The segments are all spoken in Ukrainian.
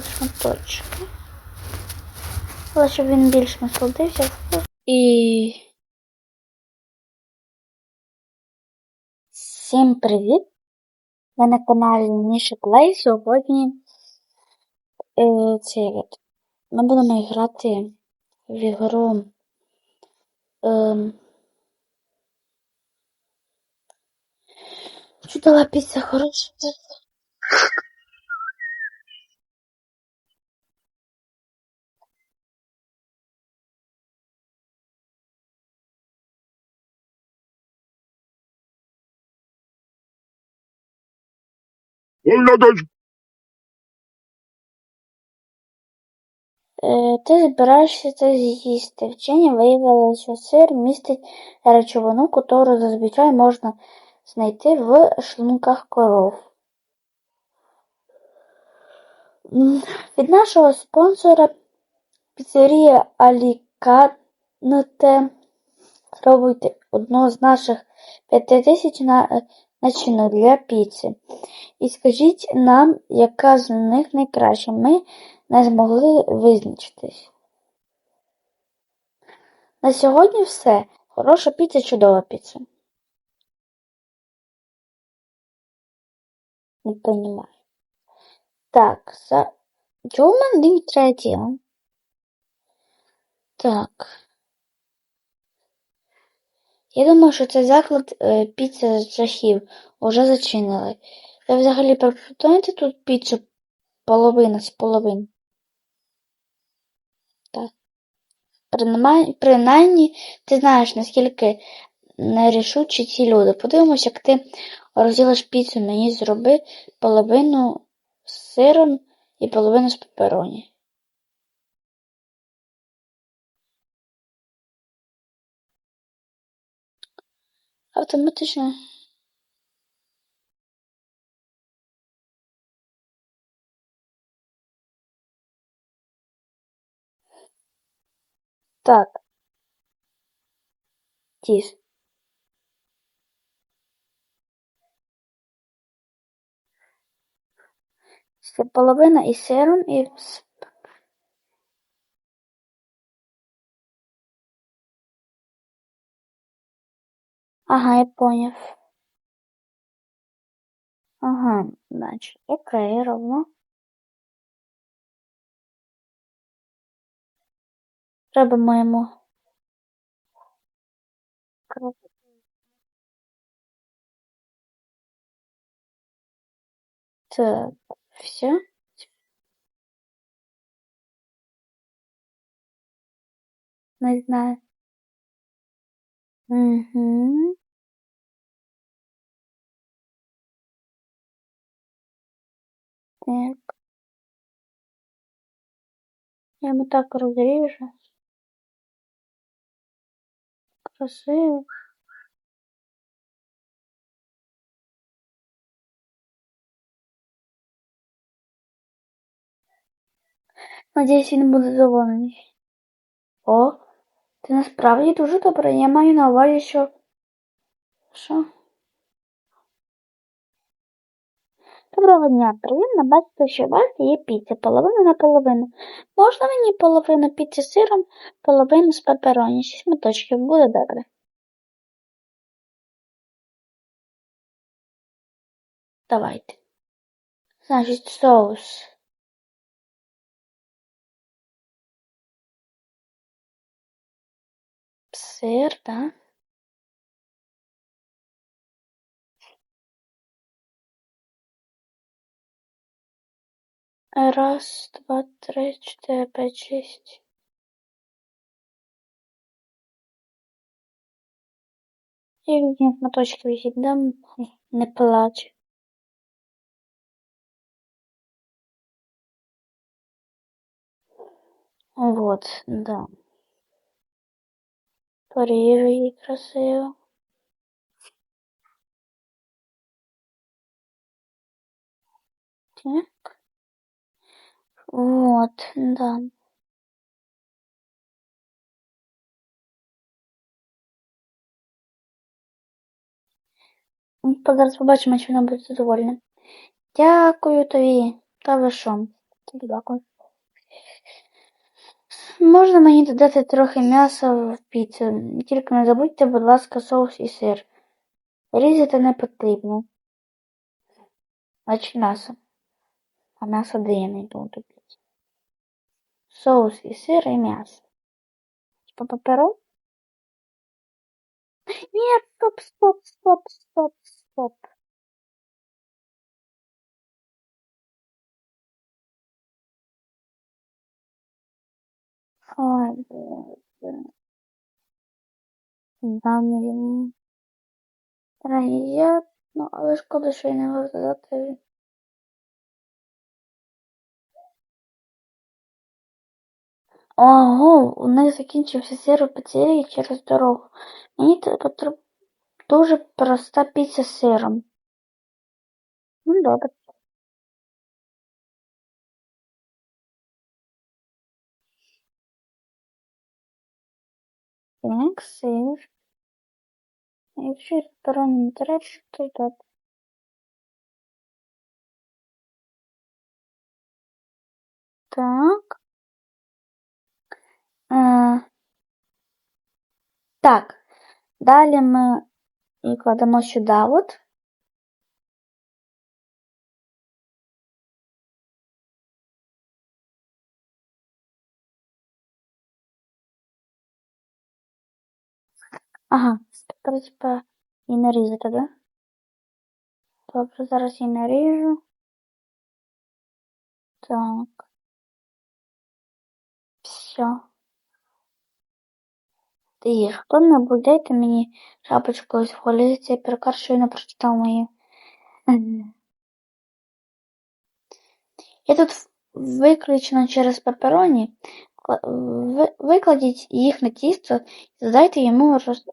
шматочки. Але щоб він більш насолодився. І. Всім привіт! Ви на каналі Ніша Плей. Сьогодні е, цей от, ми будемо грати в ігру. Е, чудова піца хороша. Молодость. Е, ти збираєшся це з'їсти. Вчені виявили, що сир містить речовину, яку зазвичай можна знайти в шлунках коров. Від нашого спонсора піцерія Аліканте спробуйте одну з наших 5000 на, начинок для піци. І скажіть нам, яка з них найкраща. Ми не змогли визначитись. На сьогодні все. Хороша піца, чудова піца. Не понимаю. Так, за... Чого в мене день третього? Так. Я думаю, що це заклад е, піца з жахів уже зачинили. Ви взагалі пропонуєте тут піцу половина з половин? Так. Принаймні, принаймні, ти знаєш, наскільки нерішучі ці люди. Подивимось, як ти розділиш піцу мені зроби половину з сиром і половину з пепероні. Автоматично. Так. Тіс. Це половина із сиром і Ага, я поняв. Ага, значить, окей, ровно. Йому. кров. Так, все. Не знаю. Угу. Так. Я йому так розріжу. Красиво. Надіюсь, він буде задоволений. О, ти насправді дуже добре. Я маю на увазі, що. Що? Доброго дня, приємно бачити, що у вас є піца, половина на половину. Можна мені половину піци з сиром, половину з пепероні, шість моточків, буде добре. Давайте. Значить, соус. Сир, да? Раз, два, три, чотири, п'ять, шість. І він моточки висить, да? Не плач. Вот, да. Поріжу її красиво. Так. Вот, да. Зараз побачимо, чи вона буде задовольна. Дякую тобі. Та ви що? Дякую. Можна мені додати трохи м'яса в піцу. Тільки не забудьте, будь ласка, соус і сир. Різати не потрібно. Значить м'ясо. А м'ясо де я не йду піци. Соус і сир і м'ясо. По паперу? Ні, стоп, стоп, стоп, стоп, стоп. Ой, боже. Да, мені. Я, ну, але шкода, що я не можу додати. Ого, у них закінчився сир у піцерії через дорогу. Мені потрібна дуже проста піца з сиром. Ну, добре. Так, сир. Якщо ресторан не треба, то так. Так. Е, так. Далі ми кладемо сюди от. Ага, типа і нарізати, да? Добре, зараз я наріжу. Так. Все. І хто-небудь дайте мені шапочку холі, цей перекар щойно прочитав моє. Я тут виключено через пепероні. Ви, викладіть їх на тісто і задайте йому роз...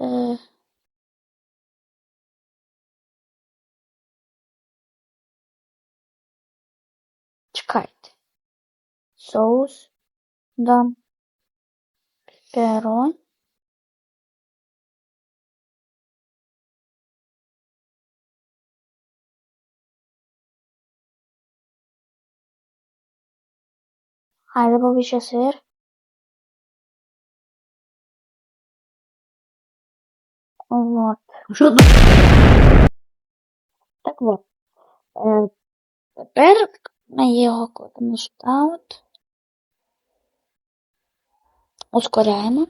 Е... Соус. Дам. Пеперон. А, добавлю ще сир. Вот. Тут? Так вот. Е, тепер ми його кладемо сюди. Ускоряємо.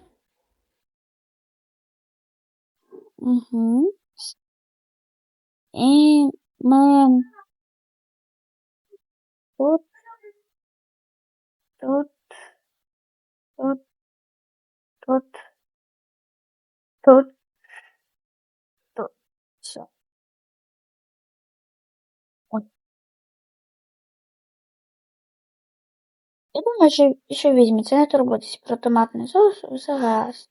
Угу. І ми тут, тут, тут, тут, тут. Я думаю, що, візьметься, не турбуйтесь про томатний соус, все гаразд.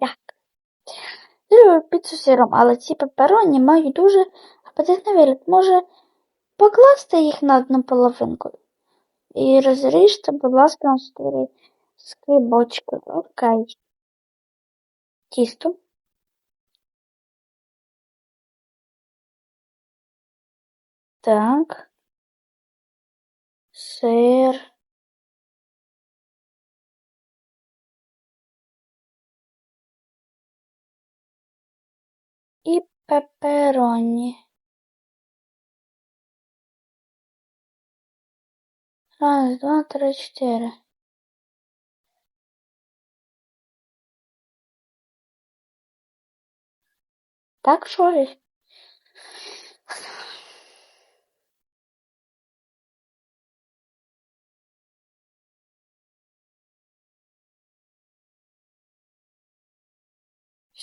Так. Люблю піцу сиром, але ці пепероні мають дуже апетитний вигляд. Може, покласти їх на одну половинку і розріжте, будь ласка, на чотири скибочки. Окей. Тісто. Так. Сир. І пепероні. Раз, два, три, чотири. Так, що ли?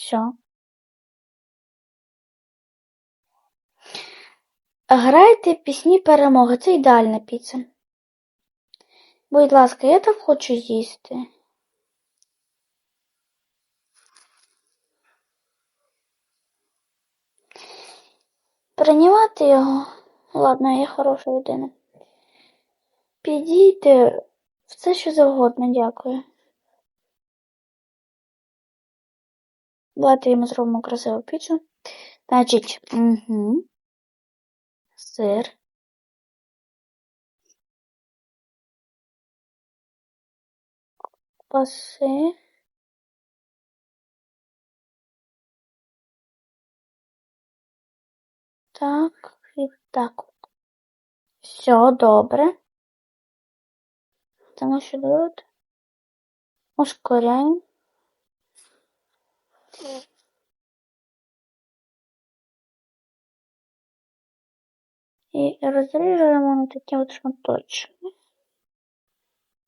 Все. Грайте пісні перемоги. Це ідеальна піца. Будь ласка, я так хочу їсти. Приймати його. Ладно, я хороша людина. Підійте все, що завгодно, дякую. Давайте йому зробимо красиву піцу. Значить, угу. сир. Паси. Так, і так. Все добре. Тому що тут ускоряємо. І розріжуємо на такі от шматочки.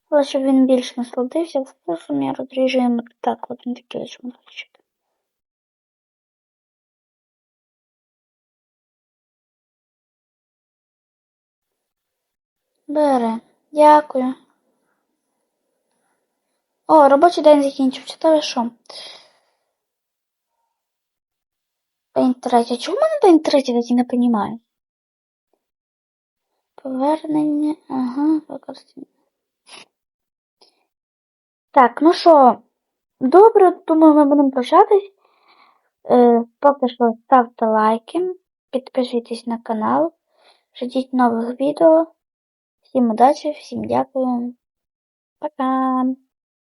Але щоб він більш насладився вкусом, я розріжуємо так от на такі от шматочки. Бери. Дякую. О, робочий день закінчився. Та ви що? День третій. Чому в мене день третій, так і не розумію? Повернення. Ага, використання. Так, ну що, добре, думаю, ми будемо прощатись. Е, поки що ставте лайки, підписуйтесь на канал, ждіть нових відео. Всім удачі, всім дякую. Пока!